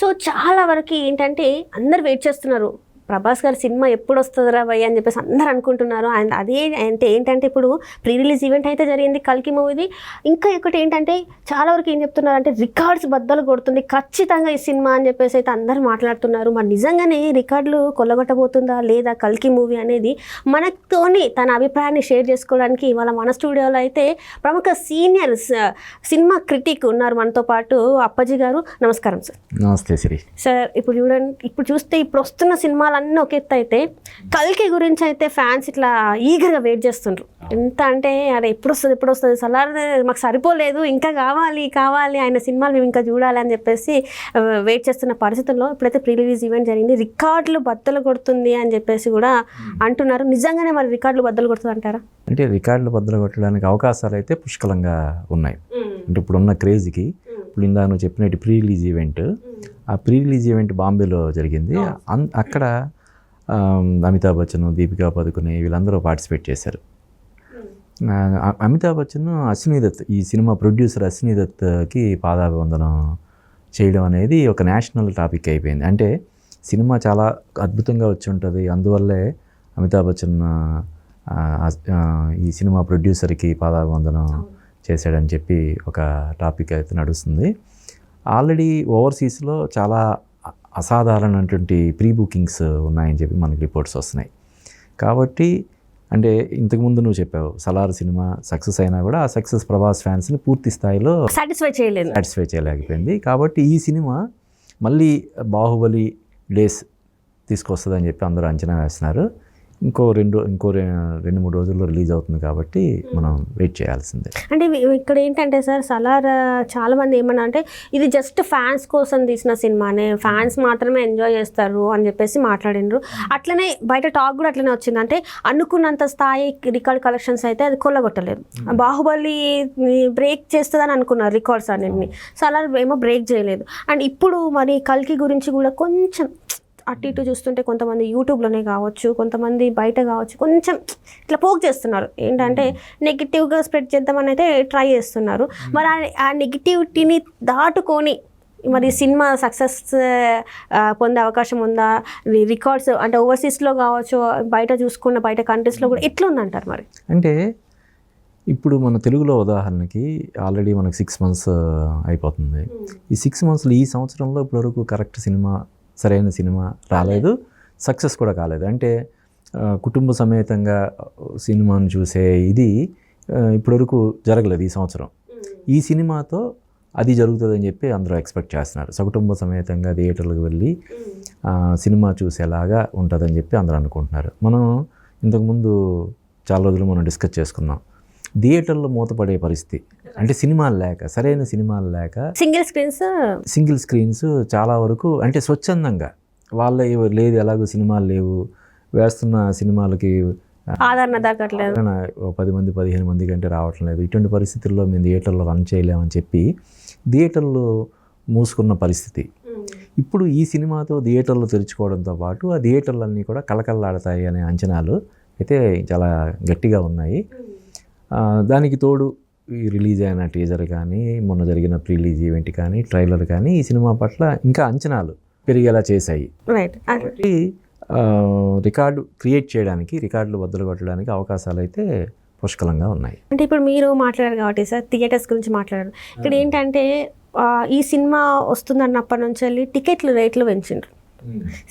So చాలా వరకు ఏంటంటే అందరు వెయిట్ చేస్తున్నారు. ప్రభాస్ గారి సినిమా ఎప్పుడు వస్తుందిరా భయ్య అని చెప్పేసి అందరు అనుకుంటున్నారు. అండ్ అదే అంటే ఏంటంటే ఇప్పుడు ప్రీ రిలీజ్ ఈవెంట్ అయితే జరిగింది కల్కి మూవీది. ఇంకా ఒకటి ఏంటంటే చాలా వరకు ఏం చెప్తున్నారు అంటే రికార్డ్స్ బద్దలు కొడుతుంది. ఖచ్చితంగా ఈ సినిమా అని చెప్పేసి అయితే అందరు మాట్లాడుతున్నారు. మరి నిజంగానే రికార్డులు కొల్లగొట్టబోతుందా లేదా కల్కి మూవీ అనేది మనతోని తన అభిప్రాయాన్ని షేర్ చేసుకోవడానికి ఇవాళ మన స్టూడియోలో అయితే ప్రముఖ సీనియర్ సినిమా క్రిటిక్ ఉన్నారు మనతో పాటు అప్పాజీ గారు. నమస్కారం సార్. నమస్తే సిరి. సార్ ఇప్పుడు చూడండి ఇప్పుడు చూస్తే ఇప్పుడు వస్తున్న సినిమాలన్నీ ఒక ఎత్తు అయితే కల్కి గురించి అయితే ఫ్యాన్స్ ఇట్లా ఈగర్గా వెయిట్ చేస్తుండ్రు. ఎంత అంటే అరే ఎప్పుడు వస్తుంది ఎప్పుడు వస్తుంది సలార్ మాకు సరిపోలేదు ఇంకా కావాలి కావాలి ఆయన సినిమాలు మేము ఇంకా చూడాలి అని చెప్పేసి వెయిట్ చేస్తున్న పరిస్థితుల్లో ఇప్పుడైతే ప్రీ రిలీజ్ ఈవెంట్ జరిగింది. రికార్డులు బద్దలు కొడుతుంది అని చెప్పేసి కూడా అంటున్నారు. నిజంగానే మరి రికార్డులు బద్దలు కొడుతుంది అంటారా? అంటే రికార్డులు బద్దలు కొట్టడానికి అవకాశాలు అయితే పుష్కలంగా ఉన్నాయి. అంటే ఇప్పుడున్న క్రేజ్కి ఇప్పుడు ఇందాక నువ్వు చెప్పినట్టు ప్రీ రిలీజ్ ఈవెంట్ ఆ ప్రీ రిలీజ్ ఈవెంట్ బాంబేలో జరిగింది. అన్- అక్కడ అమితాబ్ బచ్చన్ దీపికా పదుకునే వీళ్ళందరూ పార్టిసిపేట్ చేశారు. అ- అమితాబ్ బచ్చన్ అశ్విని దత్ ఈ సినిమా ప్రొడ్యూసర్ అశ్విని దత్కి పాదాభివందనం చేయడం అనేది ఒక నేషనల్ టాపిక్ అయిపోయింది. అంటే సినిమా చాలా అద్భుతంగా వచ్చి ఉంటుంది. అందువల్లే అమితాబ్ బచ్చన్ ఈ సినిమా ప్రొడ్యూసర్కి పాదాభివందనం చేశాడని చెప్పి ఒక టాపిక్ అయితే నడుస్తుంది. ఆల్రెడీ ఓవర్సీస్లో చాలా అసాధారణటువంటి ప్రీ బుకింగ్స్ ఉన్నాయని చెప్పి మనకి రిపోర్ట్స్ వస్తున్నాయి. కాబట్టి అంటే ఇంతకుముందు నువ్వు చెప్పావు సలార్ సినిమా సక్సెస్ అయినా కూడా ఆ సక్సెస్ ప్రభాస్ ఫ్యాన్స్ని పూర్తి స్థాయిలో సాటిస్ఫై చేయలేదు. సాటిస్ఫై చేయలేకపోయింది. కాబట్టి ఈ సినిమా మళ్ళీ బాహుబలి డేస్ తీసుకొస్తుందని చెప్పి అందరూ అంచనా వేస్తున్నారు. ఇంకో రెండు ఇంకో రెండు మూడు రోజుల్లో రిలీజ్ అవుతుంది కాబట్టి మనం వెయిట్ చేయాల్సిందే. అంటే ఇక్కడ ఏంటంటే సార్ సలార్ చాలా మంది ఏమన్నా అంటే ఇది జస్ట్ ఫ్యాన్స్ కోసం తీసిన సినిమానే ఫ్యాన్స్ మాత్రమే ఎంజాయ్ చేస్తారు అని చెప్పేసి మాట్లాడినారు. అట్లనే బయట టాక్ కూడా అట్లనే వచ్చింది. అంటే అనుకున్నంత స్థాయి రికార్డ్ కలెక్షన్స్ అయితే అది కొల్లగొట్టలేదు. బాహుబలి బ్రేక్ చేస్తుందని అనుకున్నారు రికార్డ్స్ అన్నింటిని. సలార్ ఏమో బ్రేక్ చేయలేదు. అండ్ ఇప్పుడు మరి కల్కి గురించి కూడా కొంచెం అటు ఇటు చూస్తుంటే కొంతమంది యూట్యూబ్లోనే కావచ్చు కొంతమంది బయట కావచ్చు కొంచెం ఇట్లా పోక్ చేస్తున్నారు. ఏంటంటే నెగిటివ్గా స్ప్రెడ్ చేద్దామని అయితే ట్రై చేస్తున్నారు. మరి ఆ- నెగిటివిటీని దాటుకొని మరి సినిమా సక్సెస్ పొందే అవకాశం ఉందా? రికార్డ్స్ అంటే ఓవర్సీస్లో కావచ్చు బయట చూసుకున్న బయట కంట్రీస్లో కూడా ఎట్లా ఉందంటారు మరి? అంటే ఇప్పుడు మన తెలుగులో ఉదాహరణకి ఆల్రెడీ మనకు సిక్స్ మంత్స్ అయిపోతుంది. ఈ సిక్స్ మంత్స్లో ఈ సంవత్సరంలో ఇప్పటివరకు కరెక్ట్ సినిమా సరైన సినిమా రాలేదు. సక్సెస్ కూడా కాలేదు. అంటే కుటుంబ సమేతంగా సినిమాను చూసే ఇది ఇప్పటివరకు జరగలేదు ఈ సంవత్సరం. ఈ సినిమాతో అది జరుగుతుందని చెప్పి అందరూ ఎక్స్పెక్ట్ చేస్తున్నారు. సకుటుంబ సమేతంగా థియేటర్లకు వెళ్ళి సినిమా చూసేలాగా ఉంటుందని చెప్పి అందరూ అనుకుంటున్నారు. మనం ఇంతకుముందు చాలా రోజులు మనం డిస్కస్ చేసుకున్నాం. థియేటర్లో మూతపడే పరిస్థితి. అంటే సినిమాలు లేక సరైన సినిమాలు లేక సింగిల్ స్క్రీన్స్? సింగిల్ స్క్రీన్స్ చాలా వరకు అంటే స్వచ్ఛందంగా. వాళ్ళ లేదు ఎలాగో సినిమాలు లేవు వేస్తున్న సినిమాలకి ఆదరణ దక్కట్లేదు. పది మంది పదిహేను మంది కంటే రావటం లేదు. ఇటువంటి పరిస్థితుల్లో మేము థియేటర్లో రన్ చేయలేమని చెప్పి థియేటర్లు మూసుకున్న పరిస్థితి. ఇప్పుడు ఈ సినిమాతో థియేటర్లు తెరుచుకోవడంతో పాటు ఆ థియేటర్లన్నీ కూడా కలకల్లాడతాయి అనే అంచనాలు అయితే చాలా గట్టిగా ఉన్నాయి. దానికి తోడు ఈ రిలీజ్ అయిన టీజర్ కానీ మొన్న జరిగిన ప్రీ రిలీజ్ ఈవెంట్ కానీ ట్రైలర్ కానీ ఈ సినిమా పట్ల ఇంకా అంచనాలు పెరిగేలా చేశాయి. రైట్ కాబట్టి రికార్డు క్రియేట్ చేయడానికి రికార్డులు బద్దలు కొట్టడానికి అవకాశాలు అయితే పుష్కలంగా ఉన్నాయి. అంటే ఇప్పుడు మీరు మాట్లాడారు కాబట్టి సార్ థియేటర్స్ గురించి మాట్లాడారు. ఇక్కడ ఏంటంటే ఈ సినిమా వస్తుందన్నప్పటి నుంచి వెళ్ళి టికెట్లు రేట్లు పెంచిండ్రు.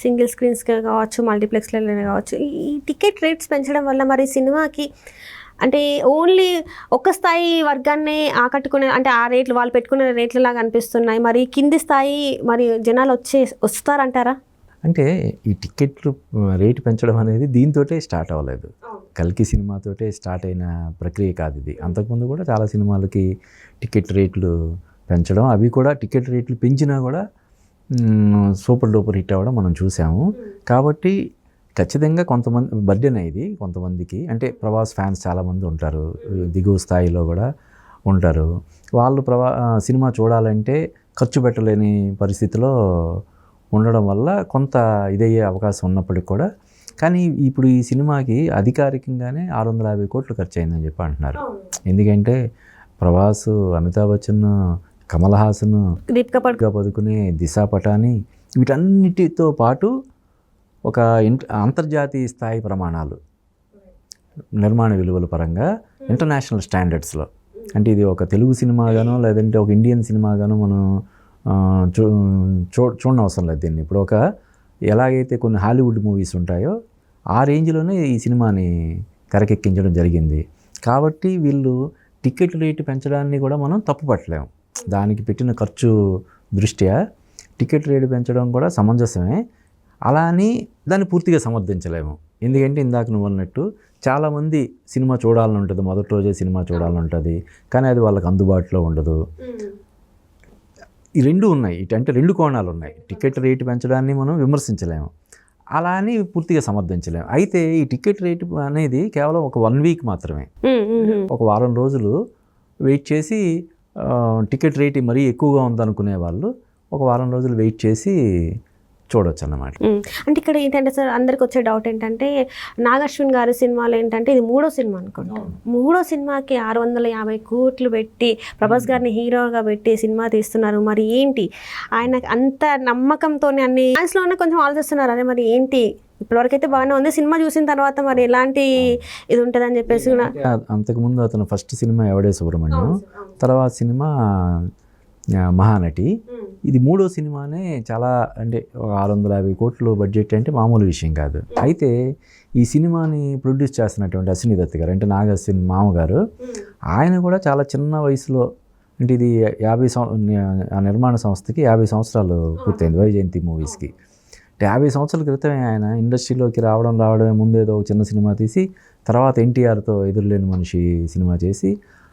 సింగిల్ స్క్రీన్స్ కావచ్చు మల్టీప్లెక్స్లో కావచ్చు ఈ టికెట్ రేట్స్ పెంచడం వల్ల మరి సినిమాకి అంటే ఓన్లీ ఒక స్థాయి వర్గాన్ని ఆకట్టుకునే అంటే ఆ రేట్లు వాళ్ళు పెట్టుకునే రేట్ల లాగా అనిపిస్తున్నాయి. మరి కింది స్థాయి మరి జనాలు వచ్చే వస్తారంటారా? అంటే ఈ టికెట్లు రేటు పెంచడం అనేది దీంతోటే స్టార్ట్ అవ్వలేదు. కల్కి సినిమాతోటే స్టార్ట్ అయిన ప్రక్రియ కాదు ఇది. అంతకుముందు కూడా చాలా సినిమాలకి టికెట్ రేట్లు పెంచడం అవి కూడా టికెట్ రేట్లు పెంచినా కూడా సూపర్ డూపర్ హిట్ అవ్వడం మనం చూసాము. కాబట్టి ఖచ్చితంగా కొంతమంది బర్డెన్ ఇది కొంతమందికి. అంటే ప్రభాస్ ఫ్యాన్స్ చాలామంది ఉంటారు. దిగువ స్థాయిలో కూడా ఉంటారు. వాళ్ళు ప్రభా సినిమా చూడాలంటే ఖర్చు పెట్టలేని పరిస్థితిలో ఉండడం వల్ల కొంత ఇదయ్యే అవకాశం ఉన్నప్పటికి కూడా. కానీ ఇప్పుడు ఈ సినిమాకి అధికారికంగానే ఆరు వందల యాభై కోట్లు ఖర్చు అయిందని చెప్పి అంటున్నారు. ఎందుకంటే ప్రభాస్ అమితాబ్ బచ్చన్ కమల్ హాసన్ పదుకునే దిశా పటాని వీటన్నిటితో పాటు ఒక అంతర్జాతీయ స్థాయి ప్రమాణాలు నిర్మాణ విలువల పరంగా ఇంటర్నేషనల్ స్టాండర్డ్స్లో. అంటే ఇది ఒక తెలుగు సినిమాగానో లేదంటే ఒక ఇండియన్ సినిమాగానో మనం చూ చూ చూడనవసరం లేదు దీన్ని. ఇప్పుడు ఒక ఎలాగైతే కొన్ని హాలీవుడ్ మూవీస్ ఉంటాయో ఆ రేంజ్లోనే ఈ సినిమాని తెరకెక్కించడం జరిగింది. కాబట్టి వీళ్ళు టికెట్ రేటు పెంచడాన్ని కూడా మనం తప్పుపట్టలేము దానికి పెట్టిన ఖర్చు దృష్ట్యా టికెట్ రేటు పెంచడం కూడా సమంజసమే. అలా అని దాన్ని పూర్తిగా సమర్థించలేము. ఎందుకంటే ఇందాక నువ్వు అన్నట్టు చాలామంది సినిమా చూడాలని ఉంటుంది మొదటి రోజే సినిమా చూడాలని ఉంటుంది కానీ అది వాళ్ళకి అందుబాటులో ఉండదు. ఈ రెండు ఉన్నాయి ఇటు అంటే రెండు కోణాలు ఉన్నాయి. టికెట్ రేటు పెంచడాన్ని మనం విమర్శించలేము. అలా అని పూర్తిగా సమర్థించలేము. అయితే ఈ టికెట్ రేటు అనేది కేవలం ఒక వన్ వీక్ మాత్రమే. ఒక వారం రోజులు వెయిట్ చేసి టికెట్ రేట్ మరీ ఎక్కువగా ఉందనుకునే వాళ్ళు ఒక వారం రోజులు వెయిట్ చేసి చూడొచ్చు అన్నమాట. అంటే ఇక్కడ ఏంటంటే సార్ అందరికి వచ్చే డౌట్ ఏంటంటే నాగశ్విన్ గారి సినిమాలు ఏంటంటే ఇది మూడో సినిమా అనుకుంటా మూడో సినిమాకి ఆరు వందల యాభై కోట్లు పెట్టి ప్రభాస్ గారిని హీరోగా పెట్టి సినిమా తీస్తున్నారు. మరి ఏంటి? ఆయన అంత నమ్మకంతో అన్ని లోనే కొంచెం ఆలోచిస్తున్నారు. అదే మరి ఏంటి? ఇప్పటివరకైతే బాగానే ఉంది. సినిమా చూసిన తర్వాత మరి ఎలాంటి ఇది ఉంటుందని చెప్పేసి కూడా- అంతకుముందు అతను ఫస్ట్ సినిమా ఎవడే సుబ్రహ్మణ్యం. తర్వాత సినిమా మహానటి. ఇది మూడో సినిమానే చాలా అంటే ఒక ఆరు వందల యాభై కోట్లు బడ్జెట్ అంటే మామూలు విషయం కాదు. అయితే ఈ సినిమాని ప్రొడ్యూస్ చేస్తున్నటువంటి అశ్విని దత్ గారు అంటే నాగ అశ్విన్ మామగారు ఆయన కూడా చాలా చిన్న వయసులో అంటే ఇది యాభై సం ఆ నిర్మాణ సంస్థకి యాభై సంవత్సరాలు పూర్తయింది వైజయంతి మూవీస్కి. అంటే యాభై సంవత్సరాల క్రితమే ఆయన ఇండస్ట్రీలోకి రావడం రావడమే ముందేదో ఒక చిన్న సినిమా తీసి తర్వాత ఎన్టీఆర్తో ఎదురులేని మనిషి సినిమా చేసి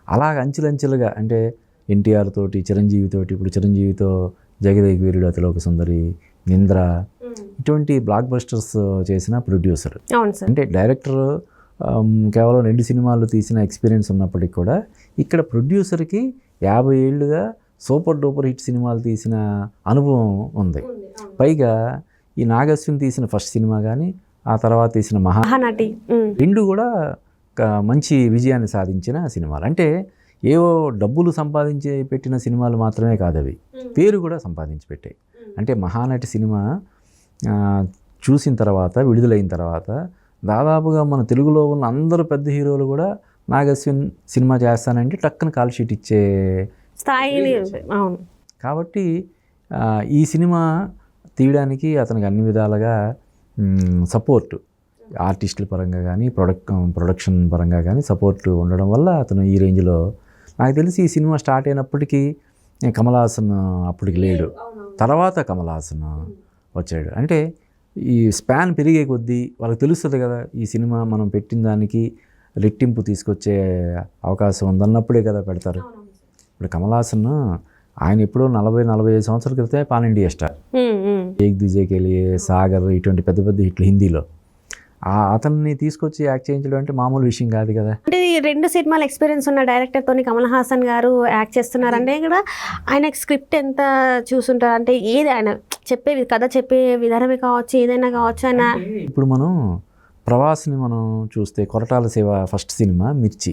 అలాగ అంచెలంచెలుగా అంటే ఎన్టీఆర్ తోటి చిరంజీవి తోటి ఇప్పుడు చిరంజీవితో జగదేక్ వీరుడు అతిలోక సుందరి నింద్ర. ఇటువంటి బ్లాక్ బస్టర్స్ చేసిన ప్రొడ్యూసర్ అంటే డైరెక్టర్ కేవలం రెండు సినిమాలు తీసిన ఎక్స్పీరియన్స్ ఉన్నప్పటికీ కూడా ఇక్కడ ప్రొడ్యూసర్కి యాభై ఏళ్ళుగా సూపర్ డూపర్ హిట్ సినిమాలు తీసిన అనుభవం ఉంది. పైగా ఈ నాగస్విన్ తీసిన ఫస్ట్ సినిమా కానీ ఆ తర్వాత తీసిన మహా మహానటి. రెండు కూడా మంచి విజయాన్ని సాధించిన సినిమాలు. అంటే ఏవో డబ్బులు సంపాదించి పెట్టిన సినిమాలు మాత్రమే కాదు అవి పేరు కూడా సంపాదించి పెట్టాయి. అంటే మహానటి సినిమా చూసిన తర్వాత విడుదలైన తర్వాత దాదాపుగా మన తెలుగులో ఉన్న అందరూ పెద్ద హీరోలు కూడా నాగస్విన్ సినిమా చేస్తానంటే టక్కున కాల్ షీట్ ఇచ్చే స్థాయిని అవును. కాబట్టి ఈ సినిమా తీయడానికి అతనికి అన్ని విధాలుగా సపోర్ట్. ఆర్టిస్టుల పరంగా కానీ ప్రొడక్ ప్రొడక్షన్ పరంగా కానీ సపోర్ట్ ఉండడం వల్ల అతను ఈ రేంజ్లో నాకు తెలిసి ఈ సినిమా స్టార్ట్ అయినప్పటికీ కమల్ హాసన్ అప్పటికి లేడు. తర్వాత కమల్ హాసన్ వచ్చాడు. అంటే ఈ స్పాన్ పెరిగే కొద్దీ వాళ్ళకి తెలుస్తుంది కదా ఈ సినిమా మనం పెట్టిన దానికి రెట్టింపు తీసుకొచ్చే అవకాశం ఉందన్నప్పుడే కదా పెడతారు. ఇప్పుడు కమల్ హాసన్ ఆయన ఎప్పుడో నలభై నలభై ఐదు సంవత్సరాల క్రితమే pan India star. Ek Duje Ke Sagar ఇటువంటి పెద్ద పెద్ద హిట్లు హిందీలో. ఆ అతన్ని తీసుకొచ్చి యాక్ట్ చేయించడం అంటే మామూలు విషయం కాదు కదా. అంటే ఈ రెండు సినిమాల ఎక్స్పీరియన్స్ ఉన్న డైరెక్టర్ తోని కమల్ హాసన్ గారు యాక్ట్ చేస్తున్నారంటే కూడా ఆయన స్క్రిప్ట్ ఎంత చూసుంటారు? అంటే ఏది ఆయన చెప్పే కథ చెప్పే విధానమే కావచ్చు ఏదైనా కావచ్చు ఆయన ఇప్పుడు మనం ప్రవాస్ని మనం చూస్తే కొరటాల సేవ ఫస్ట్ సినిమా మిర్చి.